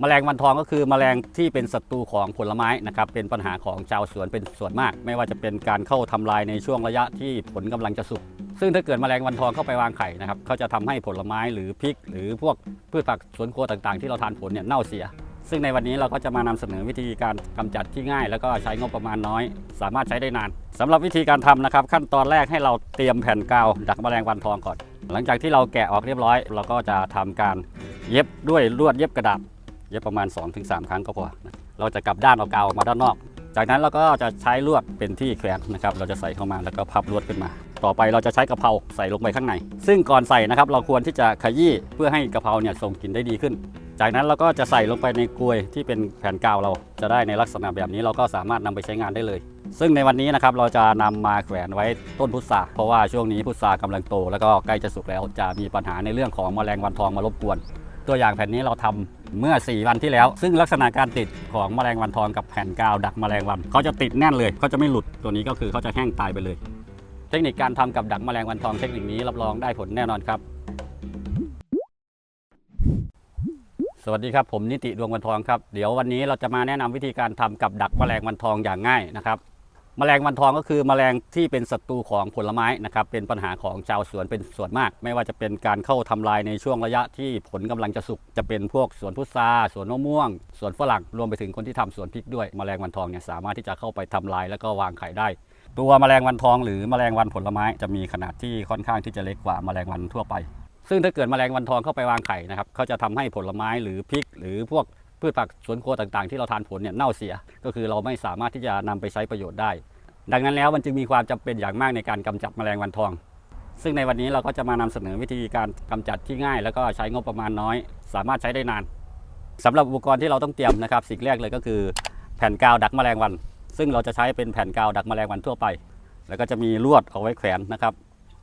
แมลงวันทองก็คือแมลงที่เป็นศัตรูของผลไม้นะครับเป็นปัญหาของชาวสวนเป็นส่วนมาก ไม่ว่าจะเป็นการเข้าทำลายในช่วงระยะที่ผลกำลังจะสุกซึ่งถ้าเกิดแมลงวันทองเข้าไปวางไข่นะครับเขาจะทำให้ผลไม้หรือพริก หรือพวกพืชผักสวนครัวต่างๆ ที่เราทานผลเนี่ยเน่าเสีย ซึ่งในวันนี้เราก็จะมานำเสนอวิธีการกำจัดที่ง่าย แล้วก็ใช้งบประมาณน้อย สามารถใช้ได้นานสำหรับวิธีการทำนะครับ ขั้นตอนแรกให้เราเตรียมแผ่นกาวดักแมลงวันทองก่อน หลังจากที่เราแกะออกเรียบร้อย เราก็จะทำการเย็บด้วยลวดเย็บกระดาษ เย็บประมาณ 2-3 ครั้งก็พอนะเราจะกลับด้านเอากาวออกมาด้านนอก จากนั้นเราก็จะใช้ลวดเป็นที่แขวนนะครับ เราจะใส่เข้ามาแล้วก็พับลวดขึ้นมา ต่อไปเราจะใช้กระเพราใส่ลงไปข้างใน ซึ่งก่อนใส่นะครับเราควรที่จะขยี้เพื่อให้กระเพราเนี่ยส่งกลิ่นได้ดีขึ้น จากนั้นเราก็จะใส่ลงไปในกลวยที่เป็นแผ่นกาวเรา จะได้ในลักษณะแบบนี้เราก็สามารถนำไปใช้งานได้เลยซึ่งในวันนี้นะครับเราจะนำมาแขวนไว้ต้นพุทราเพราะว่าช่วงนี้พุทรากำลังโต แล้วก็ใกล้จะสุกแล้วจะมีปัญหาในเรื่องของแมลงวันทองมารบกวน ตัวอย่างแผ่นนี้เราทำ เมื่อ 4 วันที่แล้ว ซึ่งลักษณะการติดของแมลงวันทองกับแผ่นกาวดักแมลงวันเขาจะติดแน่นเลยเขาจะไม่หลุดตัวนี้ก็คือเขาจะแห้งตายไปเลย เทคนิคการทำกับดักแมลงวันทองเทคนิคนี้รับรองได้ผลแน่นอนครับ สวัสดีครับผมนิติดวงวันทองครับเดี๋ยววันนี้เราจะมาแนะนำวิธีการทำกับดักแมลงวันทองอย่างง่ายนะครับ แมลงวันทองก็คือแมลงที่เป็นศัตรูของผลไม้นะครับเป็นปัญหาของชาวสวนเป็นส่วนมาก ไม่ว่าจะเป็นการเข้าทำลายในช่วงระยะที่ผลกำลังจะสุกจะเป็นพวกสวนพุทราสวนมะม่วง สวนฝรั่งรวมไปถึงคนที่ทำสวนพริกด้วยแมลงวันทองเนี่ยสามารถที่จะเข้าไปทำลายแล้วก็วางไข่ได้ ตัวแมลงวันทองหรือแมลงวันผลไม้จะมีขนาดที่ค่อนข้างที่จะเล็กกว่าแมลงวันทั่วไป ซึ่งถ้าเกิดแมลงวันทองเข้าไปวางไข่นะครับเขาจะทำให้ผลไม้หรือพริก หรือพวก พืชผักสวนครัวต่างๆ ที่เราทานผลเนี่ยเน่าเสีย ก็คือเราไม่สามารถที่จะนำไปใช้ประโยชน์ได้ ดังนั้นแล้วมันจึงมีความจำเป็นอย่างมากในการกำจัดแมลงวันทอง ซึ่งในวันนี้เราก็จะมานำเสนอวิธีการกำจัดที่ง่าย แล้วก็ใช้งบประมาณน้อย สามารถใช้ได้นานสำหรับอุปกรณ์ที่เราต้องเตรียมนะครับสิ่งแรกเลยก็คือ แผ่นกาวดักแมลงวัน ซึ่งเราจะใช้เป็นแผ่นกาวดักแมลงวันทั่วไป แล้วก็จะมีลวดเอาไว้แขวนนะครับ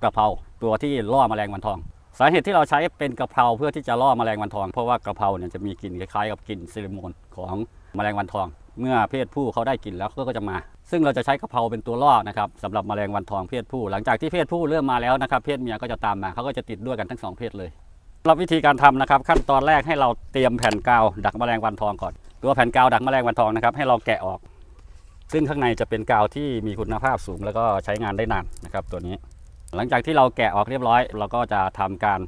กระเพราตัวที่ล่อแมลงวันทอง สาเหตุที่เราใช้เป็นกระเพราเพื่อที่จะล่อแมลงวันทอง เพราะว่ากระเพราเนี่ยจะมีกลิ่นคล้ายๆกับกลิ่นซิลิโมนของแมลงวันทอง เมื่อเพศผู้เขาได้กลิ่นแล้วเขาก็จะมา ซึ่งเราจะใช้กระเพราเป็นตัวล่อนะครับสำหรับแมลงวันทองเพศผู้ หลังจากที่เพศผู้เริ่มมาแล้วนะครับเพศเมียก็จะตามมาเขาก็จะติดด้วยกันทั้งสองเพศเลยสำหรับวิธีการทำนะครับ ขั้นตอนแรกให้เราเตรียมแผ่นกาวดักแมลงวันทองก่อน ตัวแผ่นกาวดักแมลงวันทองนะครับให้เราแกะออก ซึ่งข้างในจะเป็นกาวที่มีคุณภาพสูง แล้วก็ใช้งานได้นานนะครับตัวนี้ หลังจากที่เราแกะออกเรียบร้อย เราก็จะทำการ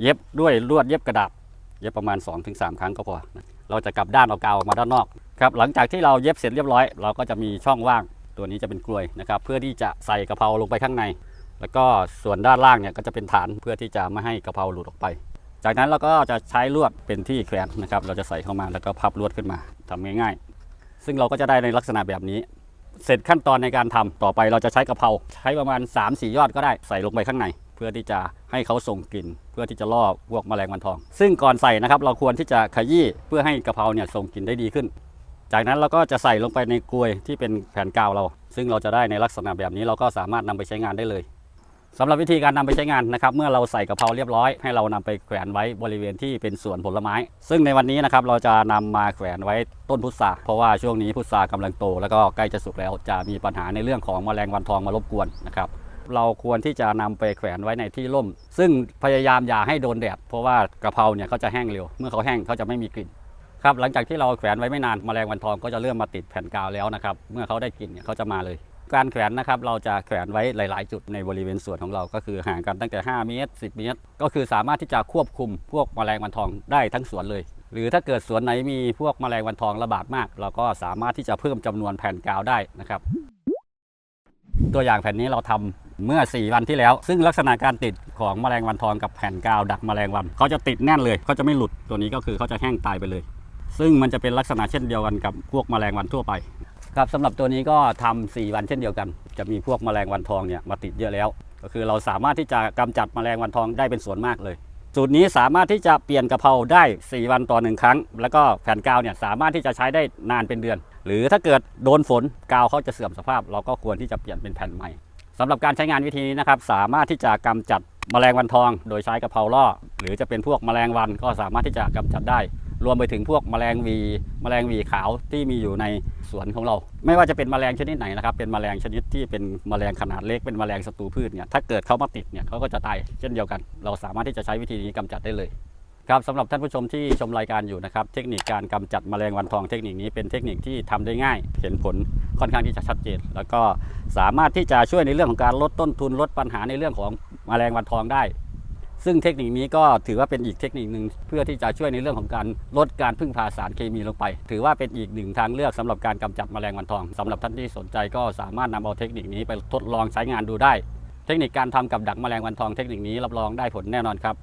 เย็บด้วยลวดเย็บกระดาษเย็บประมาณ 2-3 ครั้งก็พอ เราจะกลับด้านเอากาวออกมาด้านนอกครับหลังจากที่เราเย็บเสร็จเรียบร้อย เราก็จะมีช่องว่างตัวนี้จะเป็นกลวยนะครับเพื่อที่จะใส่กระเพราลงไปข้างใน แล้วก็ส่วนด้านล่างเนี่ยก็จะเป็นฐานเพื่อที่จะไม่ให้กระเพราหลุดออกไป จากนั้นเราก็จะใช้ลวดเป็นที่แขวนนะครับเราจะใส่เข้ามาแล้วก็พับลวดขึ้นมาทำง่ายๆ ซึ่งเราก็จะได้ในลักษณะแบบนี้ เสร็จขั้นตอนในการทำต่อไปเราจะใช้กะเพราใช้ประมาณ 3-4 ยอดก็ได้ใส่ลงไปข้างใน เพื่อที่จะให้เขาส่งกลิ่น เพื่อที่จะล่อพวกแมลงวันทอง ซึ่งก่อนใส่นะครับเราควรที่จะขยี้เพื่อให้กะเพราเนี่ยส่งกลิ่นได้ดีขึ้น จากนั้นเราก็จะใส่ลงไปในกลวยที่เป็นแผ่นกาวเรา ซึ่งเราจะได้ในลักษณะแบบนี้เราก็สามารถนำไปใช้งานได้เลย สำหรับวิธีการนำไปใช้งานนะครับ เมื่อเราใส่กะเพราเรียบร้อย ให้เรานำไปแขวนไว้บริเวณที่เป็นสวนผลไม้ ซึ่งในวันนี้นะครับเราจะนำมาแขวนไว้ต้นพุทราเพราะว่าช่วงนี้พุทรากำลังโต แล้วก็ใกล้จะสุกแล้วจะมีปัญหาในเรื่องของแมลงวันทองมารบกวนนะครับเราควรที่จะนำไปแขวนไว้ในที่ร่ม ซึ่งพยายามอย่าให้โดนแดดเพราะว่ากระเพราเนี่ยเขาจะแห้งเร็ว เมื่อเขาแห้งเขาจะไม่มีกลิ่นครับหลังจากที่เราแขวนไว้ไม่นานแมลงวันทองก็จะเริ่มมาติดแผ่นกาวแล้วนะครับเมื่อเขาได้กลิ่นเนี่ยเขาจะมาเลย การแขวนนะครับเราจะแขวนไว้หลาย ๆ จุดในบริเวณสวนของเราก็คือห่างกันตั้งแต่ 5 เมตร 10 เมตร ก็คือสามารถที่จะควบคุมพวกแมลงวันทองได้ทั้งสวนเลย หรือถ้าเกิดสวนไหนมีพวกแมลงวันทองระบาดมาก เราก็สามารถที่จะเพิ่มจำนวนแผ่นกาวได้นะครับตัวอย่างแผ่นนี้เราทำเมื่อ 4 วันที่แล้ว ซึ่งลักษณะการติดของแมลงวันทองกับแผ่นกาวดักแมลงวันเขาจะติดแน่นเลยเขาจะไม่หลุดตัวนี้ก็คือเขาจะแห้งตายไปเลย ซึ่งมันจะเป็นลักษณะเช่นเดียวกันกับพวกแมลงวันทั่วไป ครับสำหรับตัวนี้ก็ทำ4วันเช่นเดียวกัน จะมีพวกแมลงวันทองเนี่ยมาติดเยอะแล้ว ก็คือเราสามารถที่จะกำจัดแมลงวันทองได้เป็นส่วนมากเลย สูตรนี้สามารถที่จะเปลี่ยนกะเพราได้ 4 วันต่อหนึ่งครั้ง แล้วก็แผ่นกาวเนี่ยสามารถที่จะใช้ได้นานเป็นเดือน หรือถ้าเกิดโดนฝนกาวเขาจะเสื่อมสภาพ เราก็ควรที่จะเปลี่ยนเป็นแผ่นใหม่สำหรับการใช้งานวิธีนี้นะครับสามารถที่จะกำจัดแมลงวันทอง โดยใช้กะเพราล่อ หรือจะเป็นพวกแมลงวันก็สามารถที่จะกำจัดได้ รวมไปถึงพวกแมลงวีแมลงวีขาวที่มีอยู่ในสวนของเรา ไม่ว่าจะเป็นแมลงชนิดไหนนะครับ เป็นแมลงชนิดที่เป็นแมลงขนาดเล็กเป็นแมลงศัตรูพืชเนี่ยถ้าเกิดเขามาติดเนี่ยเขาก็จะตายเช่นเดียวกัน เราสามารถที่จะใช้วิธีนี้กำจัดได้เลยครับสำหรับท่านผู้ชมที่ชมรายการอยู่นะครับ เทคนิคการกำจัดแมลงวันทองเทคนิคนี้เป็นเทคนิคที่ทำได้ง่าย เห็นผลค่อนข้างที่จะชัดเจน แล้วก็สามารถที่จะช่วยในเรื่องของการลดต้นทุนลดปัญหาในเรื่องของแมลงวันทองได้ ซึ่งเทคนิคนี้ก็ถือว่าเป็นอีกเทคนิคหนึ่งเพื่อที่จะช่วยในเรื่องของการลดการพึ่งพาสารเคมีลงไป ถือว่าเป็นอีกหนึ่งทางเลือกสำหรับการกำจัดแมลงวันทองสำหรับท่านที่สนใจก็สามารถนำเอาเทคนิคนี้ไปทดลองใช้งานดูได้ เทคนิคการทำกับดักแมลงวันทองเทคนิคนี้รับรองได้ผลแน่นอนครับ